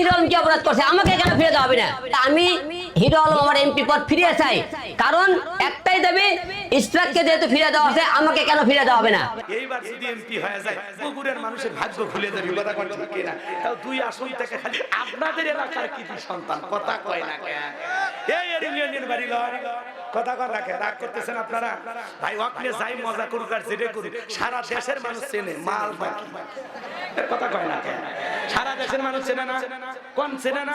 Hero কি অপরাধ করছে? আমাকে কেন ফিরে দেওয়া হবে না? আমি হিরো আলম আমার এমপি পদ ফিরিয়ে চাই। কারণ একটাই দাবি ইস্ট্রাককে যেহেতু ফিরে দেওয়া হচ্ছে আমাকে কেন ফিরে দেওয়া হবে না? এইবার যদি এমপি হয়ে যায় পুকুরের মানুষের ভাগ্য খুলে দেবে। কথা কয় ঠিক কিনা তাও দুই আসন থেকে খালি আপনাদের এলাকার কি সন্তান। কথা কয় না কে? এই এর ইউনিয়নের বাড়ি লয়। কথা কয় না কে? রাগ করতেছেন আপনারা? ভাই ওয়াকলে যাই মজা করুক আর যেটা করুক সারা দেশের মানুষ চেনে মাল বাকি কথা কয় না কে? সারা দেশের মানুষ চেনে না? কোন চেনে না?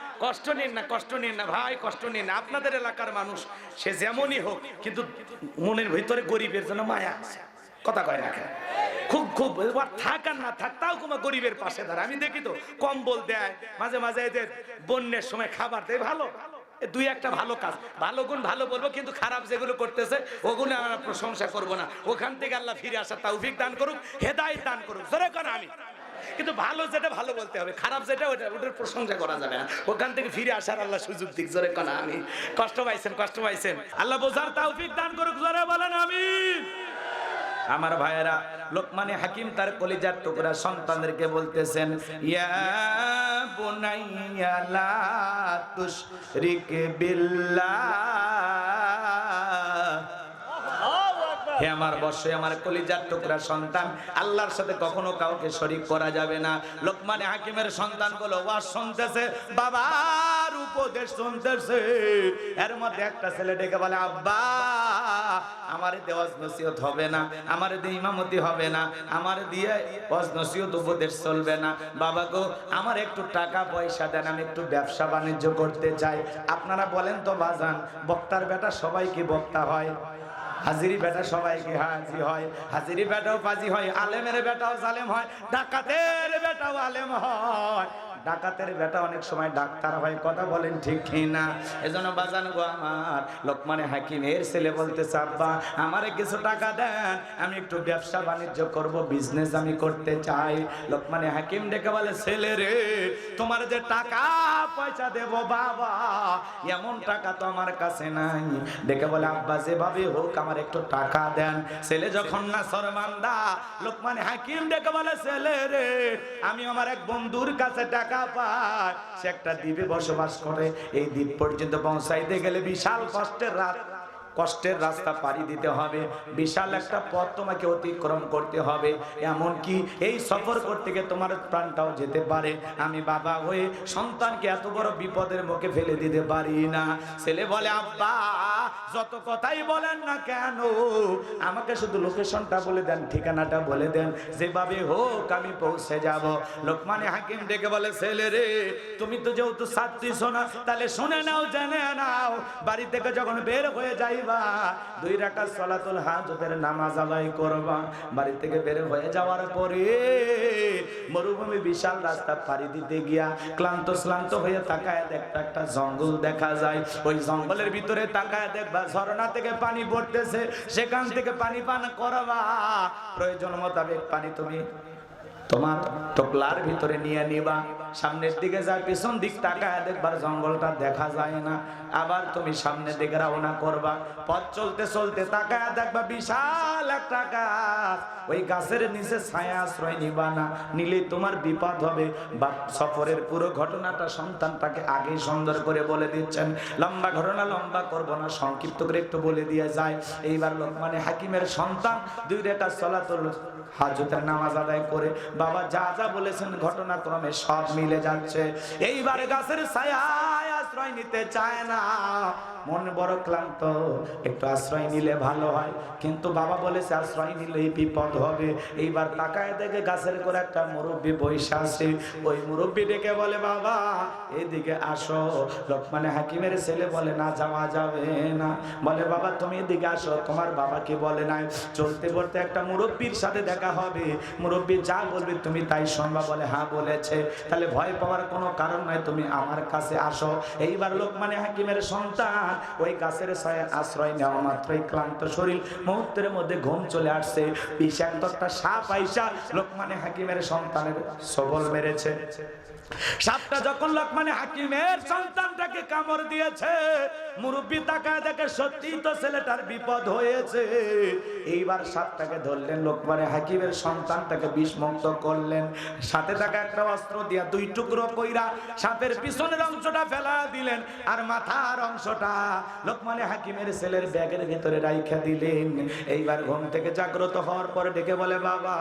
কষ্ট নিন না, কষ্ট নিন না, ভাই, কষ্ট নিন না। আপনাদের এলাকার মানুষ, সে যেমনই হোক, কিন্তু মনের ভিতরে গরিবের জন্য মায়া আছে। কথা কয় না খুব খুব থাক আর না থাক, তাও কোনো গরিবের পাশে দাঁড়ায়। আমি দেখি তো, কম্বল দেয়, মাঝে মাঝে এদের বন্যের সময় খাবার দেয়। ভালো? দুই একটা ভালো কাজ। ভালো গুণ ভালো বলব, কিন্তু খারাপ যেগুলো করতেছে, ওগুলো আমরা প্রশংসা করব না। ওখান থেকে আল্লাহ ফিরে আসা তৌফিক দান করুক, হেদায়েত দান করুক। জোরে কর আমি। কিন্তু ভালো যেটা, ভালো বলতে হবে। খারাপ যেটা, ওটা, ওটার প্রশংসা করা যাবে না। ওখান থেকে ফিরে আসার আল্লাহ সুযোগ দিক। জোরে কনা, আমি। কষ্ট পাইছেন কষ্ট পাইছেন। আল্লাহ বোঝার তৌফিক দান করুক, জোরে বলেন আমি আমার ভাইয়েরা, লোকমানে হাকিম তার কলিজার টুকরা সন্তানদেরকে বলতেছেন, ইয়া বুনাইয়া লা তুশরিক বিল্লাহ হে আমার বর্ষে, আমার কলিজার টুকরা সন্তান, আল্লাহর সাথে কখনো কাউকে শরিক করা যাবে না। লোকমানে হাকিমের সন্তানগুলো ওয়াজ শুনতেছে, বাবার উপদেশ শুনতেছে। এর মধ্যে একটা ছেলে ডেকে বলে, আব্বা, আমার দেওয়াজ নসিহত হবে না, আমার দিয়ে ইমামতি হবে না, আমার দিয়ে ওয়াজ নসিহত উপদেশ চলবে না। বাবা গো, আমার একটু টাকা পয়সা দেন, আমি একটু ব্যবসা বাণিজ্য করতে চাই। আপনারা বলেন তো, বাজান, বক্তার বেটা সবাই কি বক্তা হয়? হাজিরি বেটা সবাইকে হাজি হয়, হাজিরি বেটাও পাজি হয়, আলেমের বেটাও জালেম হয়, ডাকাতের বেটাও আলেম হয়। ডাকাতের বেটা অনেক সময় ডাক্তার হয়, কথা বলেন ঠিক না এজন্য বাজান গো আমার, লোকমানে হাকিম এর ছেলে বলতেছে, আব্বা, আমারে কিছু টাকা দেন, আমি একটু ব্যবসা বাণিজ্য করব বিজনেস আমি করতে চাই। লোকমানে হাকিম ডেকে বলে, ছেলে রে, তোমার যে টাকা পয়সা দেব বাবা, এমন টাকা তো আমার কাছে নাই। দেখে বলে, আব্বা যেভাবে হোক আমার একটু টাকা দেন। ছেলে যখন না সরমান্দা, লোকমানে হাকিম ডেকে বলে, ছেলে রে, আমি আমার এক বন্ধুর কাছে টাকা পাই। সে একটা দ্বীপে বসবাস করে। এই দ্বীপ পর্যন্ত পৌঁছাইতে গেলে বিশাল কষ্টের রাত। কষ্টের রাস্তা পাড়ি দিতে হবে। বিশাল একটা পথ তোমাকে অতিক্রম করতে হবে। এমন কি এই সফর করতে গিয়ে তোমার প্রাণটাও যেতে পারে। আমি বাবা হয়ে সন্তানকে এত বড় বিপদের মুখে ফেলে দিতে পারি না। ছেলে বলে, আব্বা, যত কথাই বলেন না কেন? আমাকে শুধু লোকেশনটা বলে দেন, ঠিকানাটা বলে দেন। যেভাবে হোক আমি পৌঁছে যাব। লোকমানে হাকিম ডেকে বলে, ছেলে রে, তুমি তো যেহেতু ছাত্রী শোনা, তাহলে শুনে নাও, জেনে নাও। বাড়ি থেকে যখন বের হয়ে যাইবা, দুই রাকাত সলাতুল হাজতের নামাজ আদায় করবা। বাড়ি থেকে বের হয়ে যাওয়ার পরে মরুভূমি বিশাল রাস্তা পাড়ি দিতে গিয়া ক্লান্ত শ্লান্ত হয়ে তাকায় দেখতে একটা জঙ্গল দেখা যায়। ওই জঙ্গলের ভিতরে তাকায় দেখবা ঝর্ণা থেকে পানি পড়তেছে, সেখান থেকে পানি পান করবা। প্রয়োজন মোতাবেক পানি তুমি তোমার টোকলার ভিতরে নিয়ে নিবা। সামনের দিকে যায় পিছন দিক তাকায় দেখবার জঙ্গলটা দেখা যায় না। আবার তুমি সামনের দিকে রওনা করবা। পথ চলতে চলতে তাকায় দেখবা বিশাল একটা গাছ। ওই গাছের নিচে ছায়া আশ্রয় নিবা না, নিলে তোমার বিপদ হবে। বা সফরের পুরো ঘটনাটা সন্তানটাকে আগেই সুন্দর করে বলে দিচ্ছেন। লম্বা ঘটনা লম্বা করব না, সংক্ষিপ্ত করে একটু বলে দিয়ে যায়। এইবার লোকমানে হাকিমের সন্তান দুই রেখা চলাচল হাজতের নামাজ আদায় করে। বাবা যা যা বলেছেন ঘটনাক্রমে সব মিলে যাচ্ছে। এইবার গাছের ছায়া আশ্রয় নিতে চায় না। মন বড় ক্লান্ত, একটু আশ্রয় নিলে ভালো হয়। কিন্তু বাবা বলেছে, আশ্রয় নিলেই বিপদ হবে। এইবার তাকায় দেখে গাছের করে একটা মুরব্বী বৈশা আসে ওই মুরব্বী ডেকে বলে, বাবা, এদিকে আসো। লোকমানে হাকিমের ছেলে বলে, না, যাওয়া যাবে না। বলে, বাবা, তুমি এদিকে আসো। তোমার বাবা কি বলে নাই। চলতে বলতে একটা মুরব্বীর সাথে দেখা হবে। মুরব্বী, যা বলবে তুমি তাই শুনবা। বলে হ্যাঁ বলেছে। তাহলে ভয় পাওয়ার কোনো কারণ নাই, তুমি আমার কাছে আসো। এইবার লোকমানে হাকিমের সন্তান ওই গাছের ছায়ার আশ্রয় নেওয়া মাত্রই ক্লান্ত শরীর। মুহূর্তের মধ্যে ঘুম চলে আসছে। বিষাক্ত সাপ আইসা লোকমানে হাকিমের সন্তানের সবল মেরেছে। সাপটা যখন লোকমানে হাকিমের সন্তানটাকে কামড় দিয়েছে, মুরব্বী তাকায় দেখে সত্যি তো ছেলেটার বিপদ হয়েছে। এইবার সাপটাকে ধরলেন, লোকমানে হাকিমের সন্তানটাকে বিষমুক্ত করলেন। সাথে থাকা একটা অস্ত্র দিয়া দুই টুকরো কইরা সাপের পিছনের অংশটা ফেলা দিলেন আর মাথার অংশটা লোকমানে হাকিমের ছেলের ব্যাগের ভিতরে রাইখা দিলেন। এইবার ঘুম থেকে জাগ্রত হওয়ার পরে ডেকে বলে, বাবা,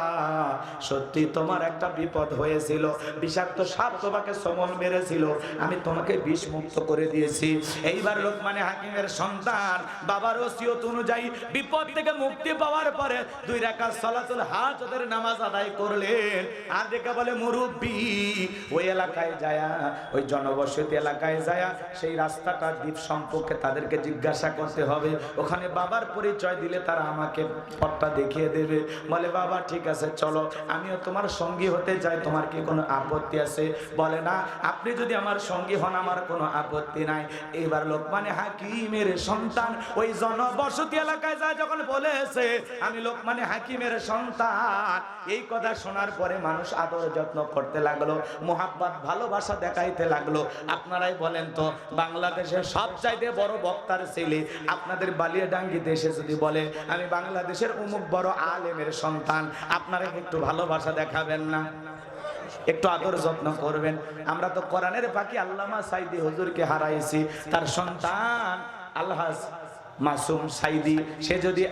সত্যি তোমার একটা বিপদ হয়েছিল। বিষাক্ত সাপ তোমাকে সমল মেরেছিল। আমি তোমাকে বিষ মুক্ত করে দিয়েছি। এইবার লোকমানে হাকিমের সন্তান বাবার ওসিয়ত অনুযায়ী বিপদ থেকে মুক্তি পাওয়ার পরে দুই রাকাত সালাতুল হাজতের নামাজ আদায় করলেন। আর দেখে বলে, মুরব্বি, ওই এলাকায় যায়া, ওই জনবসতি এলাকায় যায়া, সেই রাস্তাটা দ্বীপ সম্পর্কে তাদেরকে জিজ্ঞাসা করতে হবে। ওখানে বাবার পরিচয় দিলে তারা আমাকে পথটা দেখিয়ে দেবে। বলে, বাবা, ঠিক আছে, চলো। আমিও তোমার সঙ্গী হতে চাই, তোমার কি কোনো আপত্তি আছে? বলে, না, আপনি যদি আমার সঙ্গী হন, আমার কোনো আপত্তি নাই। এবার লোক লোকমানে হাকিমের সন্তান ওই জনবসতি এলাকায় যায়, যখন বলেছে, আমি লোক লোকমানে হাকিমের সন্তান। এই কথা শোনার পরে মানুষ আদর যত্ন করতে লাগল, মোহাব্বত, ভালোবাসা দেখাইতে লাগল। আপনারাই বলেন তো, বাংলাদেশের সব চাইতে বড় বক্তার ছেলে, আপনাদের বালিয়াডাঙ্গি দেশে যদি বলে, আমি বাংলাদেশের অমুক বড় আলেমের সন্তান, আপনারা একটু ভালোবাসা দেখাবেন না? একটু আদর যত্ন করবেন। আমরা তো কোরআনের পাখি আল্লামা সাইদি হুজুরকে হারাইছি, তার সন্তান আল্লাহ মাসুম সাইদি, সে যদি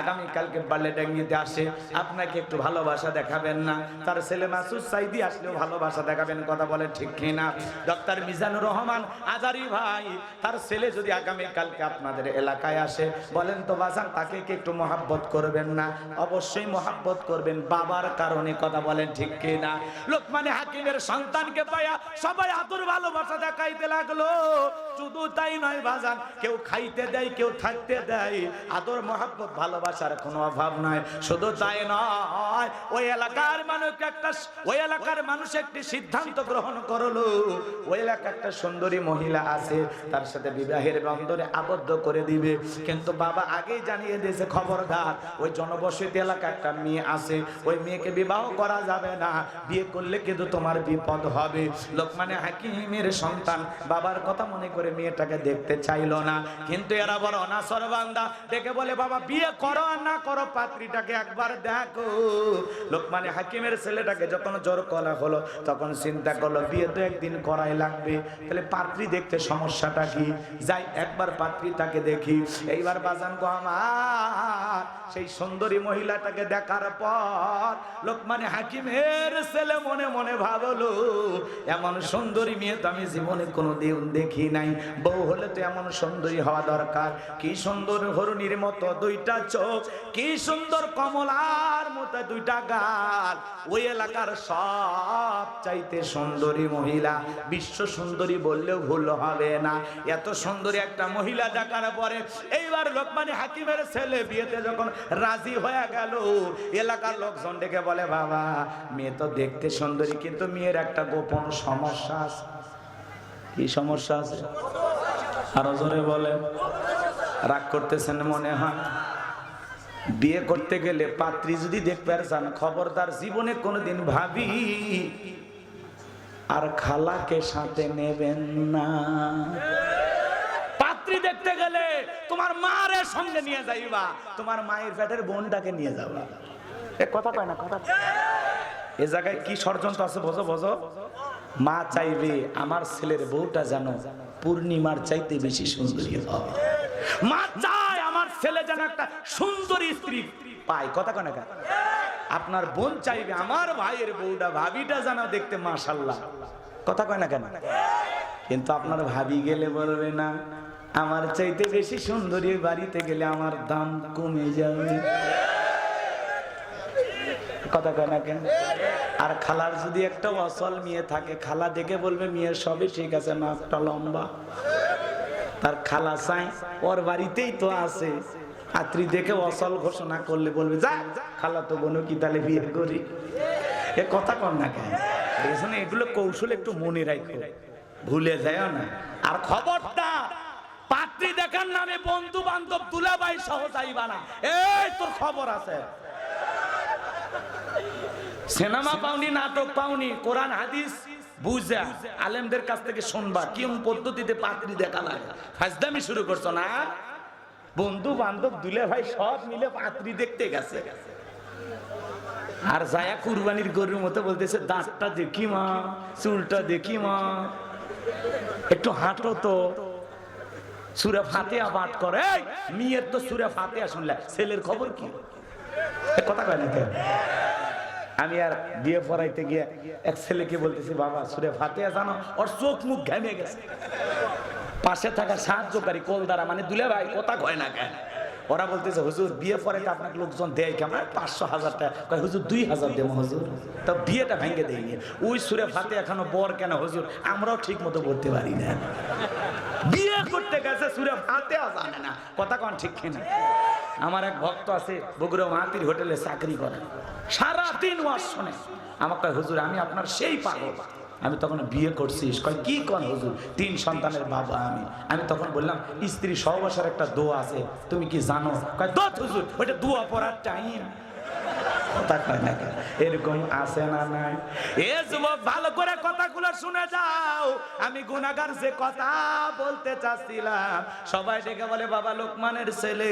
আগামীকালকে বাল্যডাঙ্গিতে আসে, আপনাকে একটু ভালোবাসা দেখাবেন না। তার ছেলে মাসুদ সাইদি আসলেও ভালোবাসা দেখাবেন, কথা বলে ঠিক কিনা? ডক্টর মিজানুর রহমান, আজারি ভাই, তার ছেলে যদি আগামীকালকে আপনাদের এলাকায় আসে, বলেন তো বাজান, তাকে কি একটু মহাব্বত করবেন না? অবশ্যই মহাব্বত করবেন, বাবার কারণে কথা বলেন ঠিক কিনা? লোকমানে হাকিমের সন্তানকে পায়া সবাই আদর ভালোবাসা দেখাইতে লাগল। শুধু তাই নয় বাজান, কেউ খাইতে দেয়, কেউ থাকতে দেয়। আদর, মহাব্বত, ভালোবাসার কোনো অভাব নাই। শুধু তাই নয়, ওই এলাকার মানুষ একটা ওই এলাকার মানুষ একটি সিদ্ধান্ত গ্রহণ করল। ওই এলাকা একটা সুন্দরী মহিলা আছে, তার সাথে বিবাহের বন্ধনে আবদ্ধ করে দিবে। কিন্তু বাবা আগেই জানিয়ে দিয়েছে, খবরদার, ওই জনবসতি এলাকা একটা মেয়ে আছে, ওই মেয়েকে বিবাহ করা যাবে না। বিয়ে করলে কিন্তু তোমার বিপদ হবে। লোকমানে হাকিমের সন্তান বাবার কথা মনে করে মেয়েটাকে দেখতে চাইলো না। কিন্তু এরা বড় অনাসর বান্দা। দেখে বলে, বাবা, বিয়ে করো আর না করো, পাত্রীটাকে একবার দেখো। লোকমানে হাকিমের ছেলেটাকে যখন জোর করা হলো, তখন চিন্তা করল, বিয়ে তো একদিন করাই লাগবে। তাহলে পাত্রী দেখতে সমস্যাটা কি? যাই, একবার পাত্রীটাকে দেখি। এইবার বাজান গো আমার, সেই সুন্দরী মহিলাটাকে দেখার পর লোকমানে হাকিমের ছেলে মনে মনে ভাবলো, এমন সুন্দরী মেয়ে তো আমি জীবনে কোনো দিন দেখি নাই। বউ হলে তো এমন সুন্দরী হওয়া দরকার। কি সুন্দর হরুণীর মতো দুইটা চোখ, কি সুন্দর কমলার মতো দুইটা গাল। ওই এলাকার সব চাইতে সুন্দরী মহিলা, বিশ্ব সুন্দরী বললেও ভুল হবে না। এত সুন্দরী একটা মহিলা দেখার পরে এইবার লোকমানি হাকিমের ছেলে বিয়েতে যখন রাজি হয়ে গেল, এলাকার লোকজন ডেকে বলে, বাবা, মেয়ে তো দেখতে সুন্দরী, কিন্তু মেয়ের একটা গোপন সমস্যা আছে। কি সমস্যা আছে? আরও জোরে বলে রাগ করতেছেন মনে হয়? বিয়ে করতে গেলে পাত্রী যদি দেখতে চান খবরদার জীবনে কোনোদিন ভাবি আর খালাকে সাথে নেবেন না। পাত্রী দেখতে গেলে তোমার মায়ের সঙ্গে নিয়ে যাইবা তোমার মায়ের পেটের বোনটাকে নিয়ে যাবা। এ কথা কয় না কথা এ জায়গায় কি ষড়যন্ত্র আছে বোঝো বোঝো। মা চাইবে আমার ছেলের বউটা জানো পূর্ণিমার চাইতে বেশি সুন্দরী হবে মা চায় আমার ছেলে যেন একটা সুন্দরী স্ত্রী পায়। কথা কেন? আপনার বোন চাইবে, আমার ভাইয়ের বউটা, ভাবিটা যেন দেখতে মাশাল্লাহ কথা কয় না কেন? কিন্তু আপনার ভাবি গেলে বলবে না, আমার চাইতে বেশি সুন্দরী বাড়িতে গেলে আমার দাম কমে যাবে। কথা কয় না কেন? আর খালার যদি একটা অসল মেয়ে থাকে, খালা দেখে বলবে মেয়ের সবই ঠিক আছে না একটা লম্বা। তার খালা চাই, ওর বাড়িতেই তো আছে। পাত্রী দেখে অসল ঘোষণা করলে বলবে, যা, খালা তো বোন কি তাহলে বিয়ে করি? এ কথা কর না কেন? এগুলো কৌশল একটু মনে রাখো। ভুলে যায় না। আর খবরটা পাত্রী দেখার নামে বন্ধু বান্ধব দুলাভাই সহ যাইবা না। এই তোর খবর আছে। সিনেমা পাওনি, নাটক পাওনি, কোরআন, হাদিস বুঝা, আলেমদের কাছ থেকে শুনবা কিম পদ্ধতিতে পাত্রী দেখা লাগে। ফাজদামি শুরু করছ না? বন্ধু বান্ধব দুলে ভাই সব মিলে পাত্রী দেখতে গেছে। আর যায়া কুরবানির গরুর মতো বলতেছে, দাঁতটা দেখি মা, চুলটা দেখি মা। একটু হাঁটো তো। সুরে ফাতেয়া পাঠ করে। মেয়ের তো সুরে ফাতেয়া শুনলে, ছেলের খবর কি? কথা কয় না? আমি আর বিয়ে পড়াইতে গিয়ে এক ছেলেকে বলতেছি, বাবা, সুরে ফাতেয়া জানো, ওর চোখ মুখ ঘেমে গেছে। পাশে থাকা সাহায্যকারী কলদারা মানে দুলে ভাই, কথা কয় না কেন? ওরা বলতেছে, হুজুর, বিয়ে পরে তো আপনাকে লোকজন দেয় কেমন পাঁচশো হাজার টাকা। হুজুর, দুই হাজার দেবো, হুজুর। তো বিয়েটা ভেঙে দেয়নি ওই সুরে ফাতে এখনও বর কেন, হুজুর? আমরাও ঠিক মতো করতে পারি না। বিয়ে করতে গেছে, সুরে ফাতে জানে না। কথা কন ঠিক কিনা? আমার এক ভক্ত আছে, বগুড়া মাহাতির হোটেলে চাকরি করে। সারা তিন মাস শোনে। আমাকে হুজুর, আমি আপনার সেই পাগল। আমি তখন বিয়ে করছিস কয়, কি কন হুজুর? তিন সন্তানের বাবা আমি। আমি তখন বললাম, স্ত্রী সহবাসের একটা দোয়া আছে, তুমি কি জানো? কয় হুজুর, ওইটা দোয়া পড়ার টাইম কথা কয় না? এরকম আছে না নাই? এ যুবক, ভালো করে কথাগুলো শুনে যাও। আমি গুনাগার যে কথা বলতে চাচ্ছিলাম, সবাই ডেকে বলে, বাবা লোকমানের ছেলে,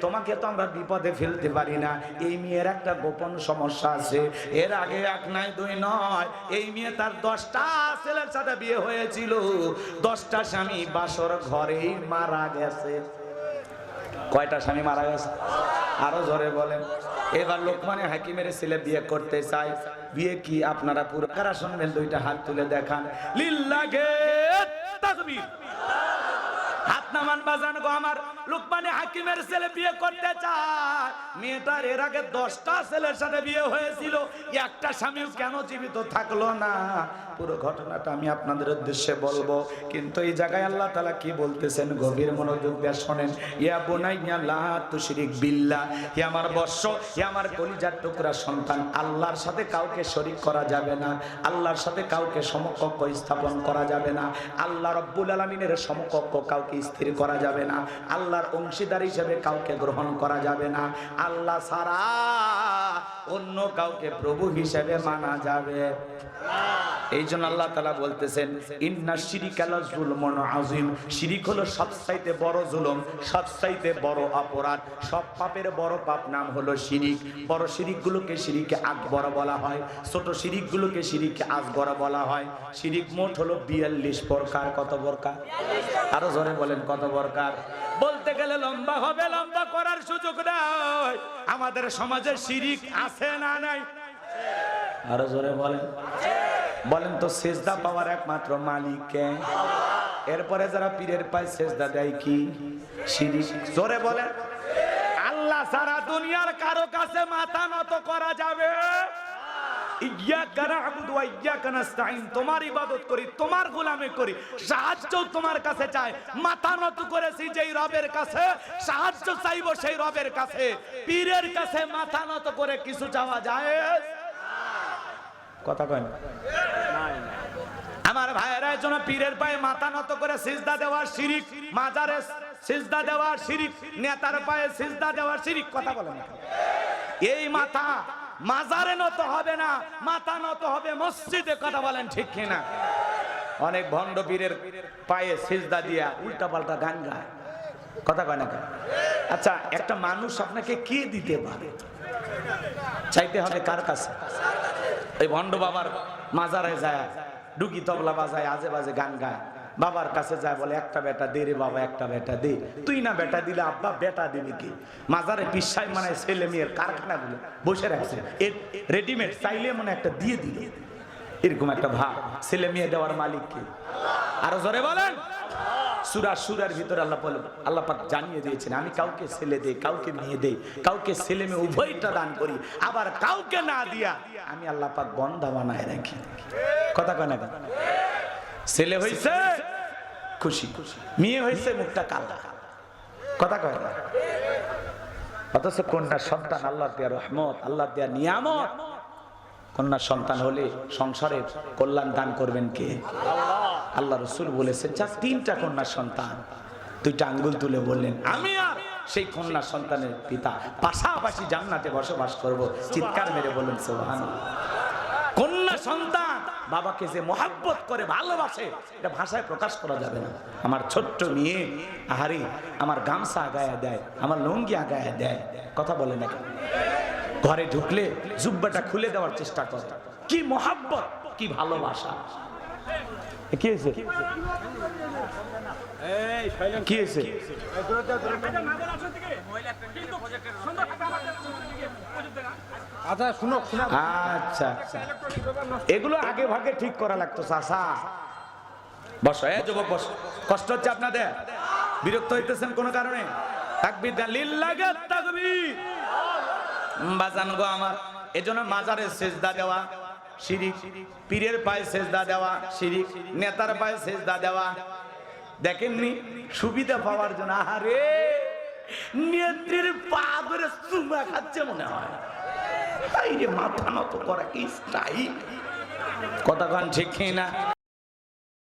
তোমাকে তো আমরা বিপদে ফেলতে পারি না। এই মেয়ের একটা গোপন সমস্যা আছে। এর আগে এক নাই, দুই নয়। এই মেয়ে তার দশটা ছেলের সাথে বিয়ে হয়েছিল। দশটা স্বামী বাসর ঘরেই মারা গেছে। কয়টা স্বামী মারা গেছে? আরও জোরে বলেন। এবার লোকমানে হাকিমের ছেলে বিয়ে করতে চাই বিয়ে কি আপনারা পুরো কারা শুনবেন দুইটা হাত তুলে দেখান। লিল্লাগে তাকবীর। হাত নামান বাজান গো আমার। লোকমানে হাকিমের ছেলে বিয়ে করতে চায়। মেয়েটার এর আগে দশটা ছেলের সাথে বিয়ে হয়েছিল। একটা স্বামীও কেন জীবিত থাকল না? পুরো ঘটনাটা আমি আপনাদের উদ্দেশ্যে বলব। কিন্তু এই জায়গায় আল্লাহ তালা কি বলতেছেন? গভীর মনোযোগ দিয়ে শোনেন। ইয়া বোনাইয়া লা তুশরিক বিল্লাহ। হে আমার বর্ষ, হে আমার কলিজার টুকরা সন্তান, আল্লাহর সাথে কাউকে শরিক করা যাবে না। আল্লাহর সাথে কাউকে সমকক্ষ স্থাপন করা যাবে না। আল্লাহ রব্বুল আলমিনের সমকক্ষ কাউকে স্থির করা যাবে না। আল্লাহর অংশীদার হিসেবে কাউকে গ্রহণ করা যাবে না। আল্লাহ ছাড়া অন্য কাউকে প্রভু হিসেবে মানা যাবে। এই জন্য আল্লাহ তালা বলতেছেন, ইন্না শিরিক আলা জুলমন আজিম শিরিক হলো সবচাইতে বড় জুলুম, সবচাইতে বড় অপরাধ। সব পাপের বড় পাপ নাম হলো শিরিক। বড় শিরিকগুলোকে শিরিকে আকবর বলা হয়, ছোট শিরিকগুলোকে শিরিকে আসগর বলা হয়। শিরিক মোট হলো বিয়াল্লিশ প্রকার। কত প্রকার? আরও জোরে বলেন, কত প্রকার? বলতে গেলে লম্বা হবে, লম্বা করার সুযোগ নাই। আমাদের সমাজে শিরিক আছে না নাই? আরও জোরে বলেন। বলেন তো, সেজদা পাওয়ার একমাত্র মালিককে। এরপরে যারা পীরের পায় সেজদা দেয় কি? শিরিক। জোরে বলেন। আল্লাহ সারা দুনিয়ার কারও কাছে মাথা নত করা যাবে? সাহায্য চাইব সেই রবের কাছে। পীরের কাছে মাথা নত করে কিছু চাওয়া যায়? কথা কয় আমার ভাইয়েরা জন্য পীরের পায়ে মাথা নত করে সিজদা দেওয়ার শিরিক, মাজারে সিজদা দেওয়ার শিরিক, নেতার পায়ে সিজদা দেওয়ার শিরিক, কথা বলে না এই মাথা মাজারে নত হবে না, মাথা নত হবে মসজিদে, কথা বলেন ঠিক কিনা? অনেক ভণ্ড পীরের পায়ে সিজদা দিয়া উল্টা পাল্টা গান গায়। কথা কয় না আচ্ছা একটা মানুষ আপনাকে কে দিতে পারে? চাইতে হবে কার কাছে? এই ভণ্ড বাবার মাজারে যায় ডুগি তবলা বাজায়, আজে বাজে গান গায়। বাবার কাছে যায়, বলে, একটা বেটা দে রে বাবা, একটা বেটা দে। তুই না বেটা দিলে, আব্বা, বেটা দিবি কি? মাজারে পিসাই মানে ছেলে মেয়ের কারখানাগুলো বসে রাখছে। এর রেডিমেড চাইলে মনে একটা দিয়ে দিল। এরকম একটা ভাব। ছেলে মেয়ে দেওয়ার মালিক কি আরও জোরে বলেন। সুরা সুরার ভিতরে আল্লাহ বলে আল্লাহ পাক জানিয়ে দিয়েছেন, আমি কাউকে ছেলে দেই, কাউকে মেয়ে দেই, কাউকে ছেলে মেয়ে উভয়টা দান করি, আবার কাউকে না দিয়া আমি আল্লাহ পাক বন্ধা বানায় রাখি। কথা কয় না? ছেলে হইছে খুশি, মেয়ে হইছে মুখটা কালা। কথা কয় না? অথচ কন্যা সন্তান আল্লাহ দেয়া রহমত আল্লাহ দেয়া নিয়ামত। কন্যা সন্তান হলে সংসারের কল্যাণ দান করবেন কে? আল্লাহ রসুল বলেছেন যা তিনটা কন্যা সন্তান, দুইটা আঙ্গুল তুলে বললেন, আমি আর সেই কন্যা সন্তানের পিতা। পাশাপাশি জান্নাতে বসবাস করব। চিৎকার মেরে বললেন সোহান কন্যা সন্তান বাবাকে যে মহাব্বত করে ভালোবাসে, এটা ভাষায় প্রকাশ করা যাবে না। আমার ছোট্ট মেয়ে, আহারি, আমার গামছা আগায়া দেয়, আমার লুঙ্গি আগায়া দেয়, কথা বলে না? ঘরে ঢুকলে জুব্বাটা খুলে দেওয়ার চেষ্টা করে। কি মহাব্বত, কি ভালোবাসা। কি হয়েছে? কি হয়েছে? আচ্ছা শুনো শুনো। আচ্ছা আচ্ছা। এগুলো আগে ভাগে ঠিক করা লাগতো চাষা বসো এ যুবক বস। কষ্ট হচ্ছে আপনাদের? বিরক্ত হইতেছেন কোনো কারণে? তাকবির দেন। লিল্লাহি তাকবীর। বাজান গো আমার। এজন্য মাজারে সেজদা দেওয়া। শিরিক, পীরের পায়ে সেজদা দেওয়া, শিরিক, নেতার পায়ে সেজদা দেওয়া। দেখেননি? সুবিধা পাওয়ার জন্য, আহারে! নেত্রীর পা ধরে চুমা খাচ্ছে মনে হয়। তাই রে মাথা নত করা কি স্টাইল কথা ঠিক না